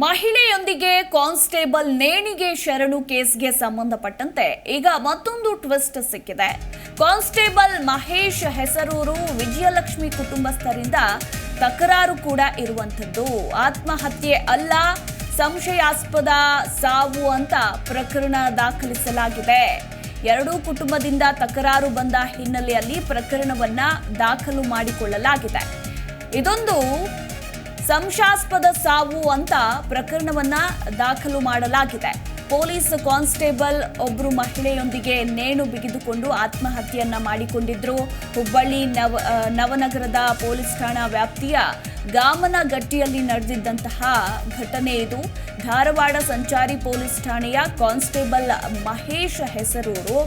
ಮಹಿಳೆಯೊಂದಿಗೆ constable ನೇಣಿಗೆ ಶರಣು ಕೇಸ್ಗೆ ಸಂಬಂಧಪಟ್ಟಂತೆ ಈಗ ಮತ್ತೊಂದು ಟ್ವಿಸ್ಟ್ ಸಿಕ್ಕಿದೆ. ಕಾನ್ಸ್ಟೇಬಲ್ ಮಹೇಶ್ ಹೆಸರೂರು ವಿಜಯಲಕ್ಷ್ಮಿ ಕುಟುಂಬಸ್ಥರಿಂದ ತಕರಾರು ಕೂಡ ಇರುವಂಥದ್ದು. ಆತ್ಮಹತ್ಯೆ ಅಲ್ಲ, ಸಂಶಯಾಸ್ಪದ ಸಾವು ಅಂತ ಪ್ರಕರಣ ದಾಖಲಿಸಲಾಗಿದೆ. ಎರಡೂ ಕುಟುಂಬದಿಂದ ತಕರಾರು ಬಂದ ಹಿನ್ನೆಲೆಯಲ್ಲಿ ಪ್ರಕರಣವನ್ನ ದಾಖಲು ಮಾಡಿಕೊಳ್ಳಲಾಗಿದೆ. ಇದೊಂದು ಸಂಶಯಾಸ್ಪದ ಸಾವು ಅಂತ ಪ್ರಕರಣವನ್ನ ದಾಖಲು ಮಾಡಲಾಗಿದೆ. ಪೊಲೀಸ್ ಕಾನ್ಸ್ಟೇಬಲ್ ಒಬ್ಬರು ಮಹಿಳೆಯೊಂದಿಗೆ ನೇಣು ಬಿಗಿದುಕೊಂಡು ಆತ್ಮಹತ್ಯೆಯನ್ನ ಮಾಡಿಕೊಂಡಿದ್ರು. ಹುಬ್ಬಳ್ಳಿ ನವ ನವನಗರದ ಪೊಲೀಸ್ ಠಾಣಾ ವ್ಯಾಪ್ತಿಯ ಗಾಮನಗಟ್ಟಿಯಲ್ಲಿ ನಡೆದಿದ್ದಂತಹ ಘಟನೆ ಇದು. ಧಾರವಾಡ ಸಂಚಾರಿ ಪೊಲೀಸ್ ಠಾಣೆಯ ಕಾನ್ಸ್ಟೇಬಲ್ ಮಹೇಶ್ ಹೆಸರೂರು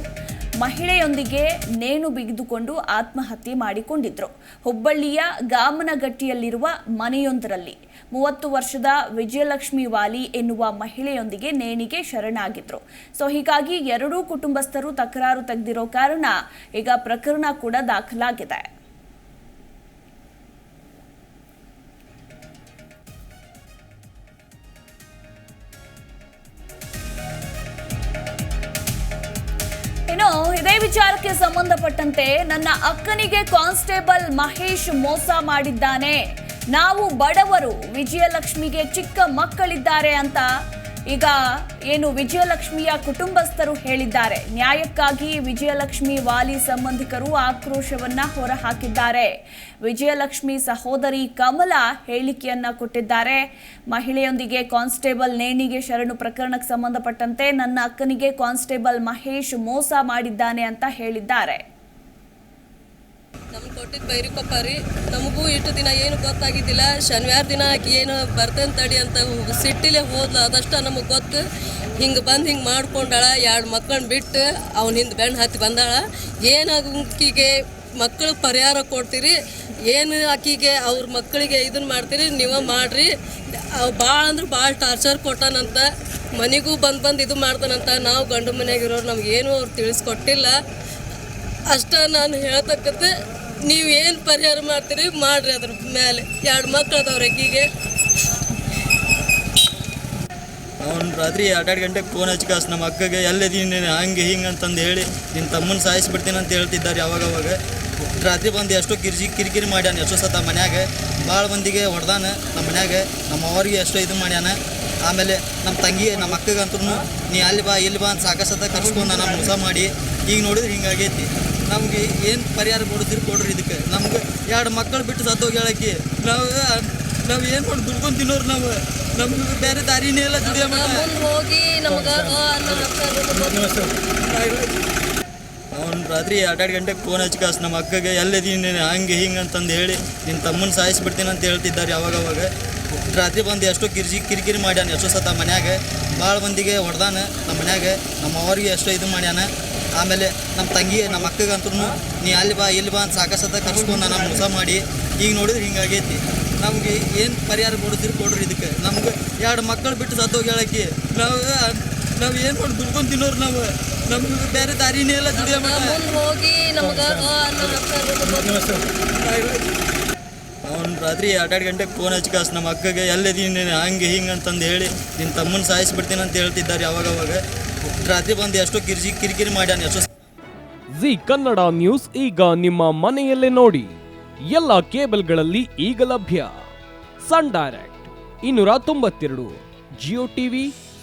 ಮಹಿಳೆಯೊಂದಿಗೆ ನೇಣು ಬಿಗಿದುಕೊಂಡು ಆತ್ಮಹತ್ಯೆ ಮಾಡಿಕೊಂಡಿದ್ರು. ಹುಬ್ಬಳ್ಳಿಯ ಗಾಮನಗಟ್ಟಿಯಲ್ಲಿರುವ ಮನೆಯೊಂದರಲ್ಲಿ ಮೂವತ್ತು ವರ್ಷದ ವಿಜಯಲಕ್ಷ್ಮಿ ವಾಲಿ ಎನ್ನುವ ಮಹಿಳೆಯೊಂದಿಗೆ ನೇಣಿಗೆ ಶರಣಾಗಿದ್ರು. ಸೊ, ಹೀಗಾಗಿ ಎರಡೂ ಕುಟುಂಬಸ್ಥರು ತಕರಾರು ತೆಗೆದಿರೋ ಕಾರಣ ಈಗ ಪ್ರಕರಣ ಕೂಡ ದಾಖಲಾಗಿದೆ. ವಿಚಾರಕ್ಕೆ ಸಂಬಂಧಪಟ್ಟಂತೆ ನನ್ನ ಅಕ್ಕನಿಗೆ ಕಾನ್ಸ್ಟೇಬಲ್ ಮಹೇಶ್ ಮೋಸ ಮಾಡಿದ್ದಾನೆ. ನಾವು ಬಡವರು ವಿಜಯಲಕ್ಷ್ಮಿಗೆ ಚಿಕ್ಕ ಮಕ್ಕಳಿದ್ದಾರೆ ಅಂತ ಈಗ ಏನು ವಿಜಯಲಕ್ಷ್ಮಿಯ ಕುಟುಂಬಸ್ಥರು ಹೇಳಿದ್ದಾರೆ. ನ್ಯಾಯಕ್ಕಾಗಿ ವಿಜಯಲಕ್ಷ್ಮಿ ವಾಲಿ ಸಂಬಂಧಿಕರು ಆಕ್ರೋಶವನ್ನ ಹೊರಹಾಕಿದ್ದಾರೆ. ವಿಜಯಲಕ್ಷ್ಮಿ ಸಹೋದರಿ ಕಮಲ ಹೇಳಿಕೆಯನ್ನ ಕೊಟ್ಟಿದ್ದಾರೆ. ಮಹಿಳೆಯೊಂದಿಗೆ ಕಾನ್ಸ್ಟೇಬಲ್ ನೇಣಿಗೆ ಶರಣು ಪ್ರಕರಣಕ್ಕೆ ಸಂಬಂಧಪಟ್ಟಂತೆ ನನ್ನ ಅಕ್ಕನಿಗೆ ಕಾನ್ಸ್ಟೇಬಲ್ ಮಹೇಶ್ ಮೋಸ ಮಾಡಿದ್ದಾನೆ ಅಂತ ಹೇಳಿದ್ದಾರೆ. ನಮ್ಗೆ ಕೊಟ್ಟಿದ್ದು ಬೈರಿಕೊಪ್ಪ ರೀ. ನಮಗೂ ಇಷ್ಟು ದಿನ ಏನು ಗೊತ್ತಾಗಿದ್ದಿಲ್ಲ. ಶನಿವಾರ ದಿನ ಆಕಿ ಏನು ಬರ್ತೇನೆ ತಡಿ ಅಂತ ಸಿಟ್ಟಿಲೆ ಹೋದ್ಲು. ಅದಷ್ಟ ನಮಗೆ ಗೊತ್ತು. ಹಿಂಗೆ ಬಂದು ಹಿಂಗೆ ಮಾಡ್ಕೊಂಡಾಳ. ಎರಡು ಮಕ್ಕಳನ್ನ ಬಿಟ್ಟು ಅವ್ನ ಹಿಂದೆ ಬೆಣ್ಣು ಹತ್ತಿ ಬಂದಾಳ. ಏನು ಆಕಿಗೆ ಮಕ್ಕಳು ಪರಿಹಾರ ಕೊಡ್ತೀರಿ? ಏನು ಆಕಿಗೆ ಅವ್ರ ಮಕ್ಕಳಿಗೆ ಇದನ್ನ ಮಾಡ್ತೀರಿ? ನೀವು ಮಾಡ್ರಿ. ಭಾಳ ಅಂದ್ರೆ ಭಾಳ ಟಾರ್ಚರ್ ಕೊಟ್ಟಾನಂತ. ಮನೆಗೂ ಬಂದು ಬಂದು ಇದು ಮಾಡ್ತಾನಂತ ನಾವು ಗಂಡು ಮನೆಯಾಗಿರೋರು ಏನೂ ಅವ್ರು ತಿಳಿಸ್ಕೊಟ್ಟಿಲ್ಲ. ಅಷ್ಟ ನಾನು ಹೇಳ್ತಕ್ಕಂತೆ. ನೀವು ಏನು ಪರಿಹಾರ ಮಾಡ್ತೀರಿ ಮಾಡ್ರಿ ಅದ್ರ ಮೇಲೆ. ಎರಡು ಮಕ್ಳು ಅದಾವ್ರಿ ಈಗೀಗೆ ಅವ್ನು ರಾತ್ರಿ ಎರಡೆರಡು ಗಂಟೆಗೆ ಫೋನ್ ಹಚ್ಕಾಸ್ ನಮ್ಮ ಅಕ್ಕಗೆ ಎಲ್ಲಿದ್ದೀನಿ ನೀನು? ಹಂಗೆ ಹಿಂಗೆ ಅಂತಂದು ಹೇಳಿ ನಿನ್ನ ತಮ್ಮನ ಸಾಯಿಸ್ಬಿಡ್ತೀನಿ ಅಂತ ಹೇಳ್ತಿದ್ದಾರೆ ಅವಾಗ ರಾತ್ರಿ ಬಂದು ಎಷ್ಟೋ ಕಿರ್ಜಿ ಕಿರಿಕಿರಿ ಮಾಡ್ಯಾನ ಎಷ್ಟೋ ಸತ ಮನ್ಯಾಗ. ಭಾಳ ಮಂದಿಗೆ ಹೊಡೆದಾನ ನಮ್ಮ ಮನ್ಯಾಗ. ನಮ್ಮ ಅವ್ರಿಗೆ ಎಷ್ಟೋ ಇದು ಮಾಡ್ಯಾನ. ಆಮೇಲೆ ನಮ್ಮ ತಂಗಿ ನಮ್ಮ ಅಕ್ಕಗಂತೂ ನೀ ಅಲ್ಲಿ ಬಾ ಇಲ್ಲಿ ಬಾ ಅಂತ ಸಾಕಷ್ಟು ಕರ್ಸ್ಕೊಂಡು ನಾನು ಮೋಸ ಮಾಡಿ ಈಗ ನೋಡಿದ್ರೆ ಹಿಂಗಾಗೈತಿ ನಮ್ಗೆ ಏನು ಪರಿಹಾರ ಕೊಡ್ತೀರಿ ಕೊಡ್ರಿ ಇದಕ್ಕೆ ನಮ್ಗೆ ಎರಡು ಮಕ್ಕಳು ಬಿಟ್ಟು ಸತ್ತೋಗಿ ಹೇಳಕ್ಕೆ ನಾವು ನಾವು ಏನು ಮಾಡಿ ದುಡ್ಕೊಂಡು ತಿನ್ನೋರು ನಾವು ನಮ್ಗೆ ಬೇರೆ ದಾರಿನೇ ಇಲ್ಲ ದುಡಿಯೋ ಹೋಗಿ ನಮಗೆ ಅವ್ನು ರಾತ್ರಿ ಎರಡು ಗಂಟೆಗೆ ಫೋನ್ ಹಚ್ಕಾಸ್ ನಮ್ಮ ಅಕ್ಕಗೆ ಎಲ್ಲಿದ್ದೀನಿ ನೀನು ಹಂಗೆ ಹಿಂಗೆ ಅಂತಂದು ಹೇಳಿ ನಿನ್ನ ತಮ್ಮನ ಸಾಯಿಸ್ಬಿಡ್ತೀನಿ ಅಂತ ಹೇಳ್ತಿದ್ದಾರೆ ಅವಾಗ ರಾತ್ರಿ ಬಂದು ಎಷ್ಟೋ ಕಿರ್ಜಿ ಕಿರಿಕಿರಿ ಮಾಡ್ಯಾನ, ಎಷ್ಟೋ ಸತ ಮನ್ಯಾಗ. ಭಾಳ ಮಂದಿಗೆ ಹೊಡೆದಾನ ನಮ್ಮ ಮನ್ಯಾಗ. ನಮ್ಮ ಅವ್ರಿಗೆ ಎಷ್ಟೋ ಇದು ಮಾಡ್ಯಾನ. ಆಮೇಲೆ ನಮ್ಮ ತಂಗಿ, ನಮ್ಮ ಅಕ್ಕಗಂತೂ ನೀ ಅಲ್ಲಿ ಬಾ, ಇಲ್ಲಿ ಬಾ ಅಂತ ಸಾಕಸತ ಕರ್ಸ್ಕೊಂಡು ನಾನು ಮೋಸ ಮಾಡಿ. ಈಗ ನೋಡಿದ್ರೆ ಹಿಂಗಾಗೈತಿ ನಮಗೆ ಏನು ಪರಿಹಾರ ಕೊಡ್ತೀರಿ ಕೊಡ್ರಿ ಇದಕ್ಕೆ. ನಮ್ಗೆ ಎರಡು ಮಕ್ಕಳು ಬಿಟ್ಟು ಸತ್ತೋಗಿ ಹೇಳಕ್ಕೆ ನಾವು ನಾವು ಏನು ಮಾಡಿ ದುಡ್ಕೊಂಡು ತಿನ್ನೋರು ನಾವು. ನಮ್ಗೆ ಬೇರೆ ದಾರಿನೇ ಎಲ್ಲ ದುಡಿಯೋ ಅವ್ನ ಮುಂದೆ ಹೋಗಿ ನಮಗೆ ಅವ್ನು ರಾತ್ರಿ ಎರಡೆರಡು ಗಂಟೆಗೆ ಫೋನ್ ಹಚ್ಕಾಸ್ ನಮ್ಮ ಅಕ್ಕಗೆ ಎಲ್ಲಿದ್ದೀನಿ ಹಂಗೆ ಹಿಂಗೆ ಅಂತಂದು ಹೇಳಿ. ನಿನ್ನ ತಮ್ಮನ ಸಾಯಿಸ್ಬಿಡ್ತೀನಿ ಅಂತ ಹೇಳ್ತಿದ್ದಾರೆ ಅವಾಗ ಅವಾಗ ರಾತ್ರಿ ಬಂದು ಎಷ್ಟೋ ಕಿರ್ಜಿ ಕಿರಿಕಿರಿ ಮಾಡ್ಯಾನ ಎಷ್ಟೋ ಜಿ ಕನ್ನಡ ನ್ಯೂಸ್ ಈಗ ನಿಮ್ಮ ಮನೆಯಲ್ಲೇ ನೋಡಿ. ಎಲ್ಲ ಕೇಬಲ್ಗಳಲ್ಲಿ ಈಗ ಲಭ್ಯ. ಸನ್ ಡೈರೆಕ್ಟ್ ಇನ್ನೂರ ತೊಂಬತ್ತೆರಡು ಜಿಯೋ ಟಿವಿ